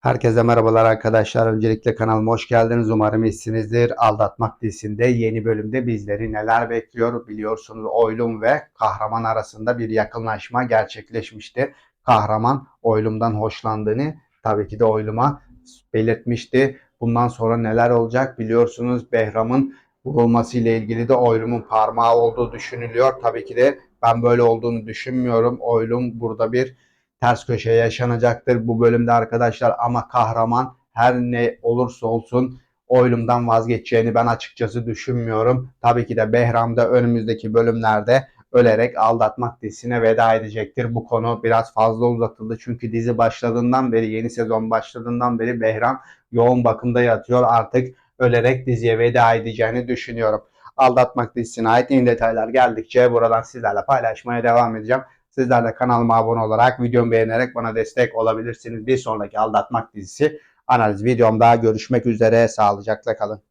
Herkese merhabalar arkadaşlar. Öncelikle kanalıma hoş geldiniz. Umarım iyisinizdir. Aldatmak dizisinde yeni bölümde bizleri neler bekliyor biliyorsunuz. Oylum ve kahraman arasında bir yakınlaşma gerçekleşmişti. Kahraman Oylum'dan hoşlandığını tabii ki de Oylum'a belirtmişti. Bundan sonra neler olacak biliyorsunuz. Behram'ın vurulması ile ilgili de Oylum'un parmağı olduğu düşünülüyor. Tabii ki de ben böyle olduğunu düşünmüyorum. Oylum burada bir ters köşe yaşanacaktır bu bölümde arkadaşlar ama kahraman her ne olursa olsun oylumdan vazgeçeceğini ben açıkçası düşünmüyorum. Tabii ki de Behram da önümüzdeki bölümlerde ölerek aldatmak dizisine veda edecektir. Bu konu biraz fazla uzatıldı çünkü dizi başladığından beri yeni sezon başladığından beri Behram yoğun bakımda yatıyor. Artık ölerek diziye veda edeceğini düşünüyorum. Aldatmak dizisine ait yeni detaylar geldikçe buradan sizlerle paylaşmaya devam edeceğim. Sizler de kanalıma abone olarak, videomu beğenerek bana destek olabilirsiniz. Bir sonraki Aldatmak dizisi analiz videomda görüşmek üzere. Sağlıcakla kalın.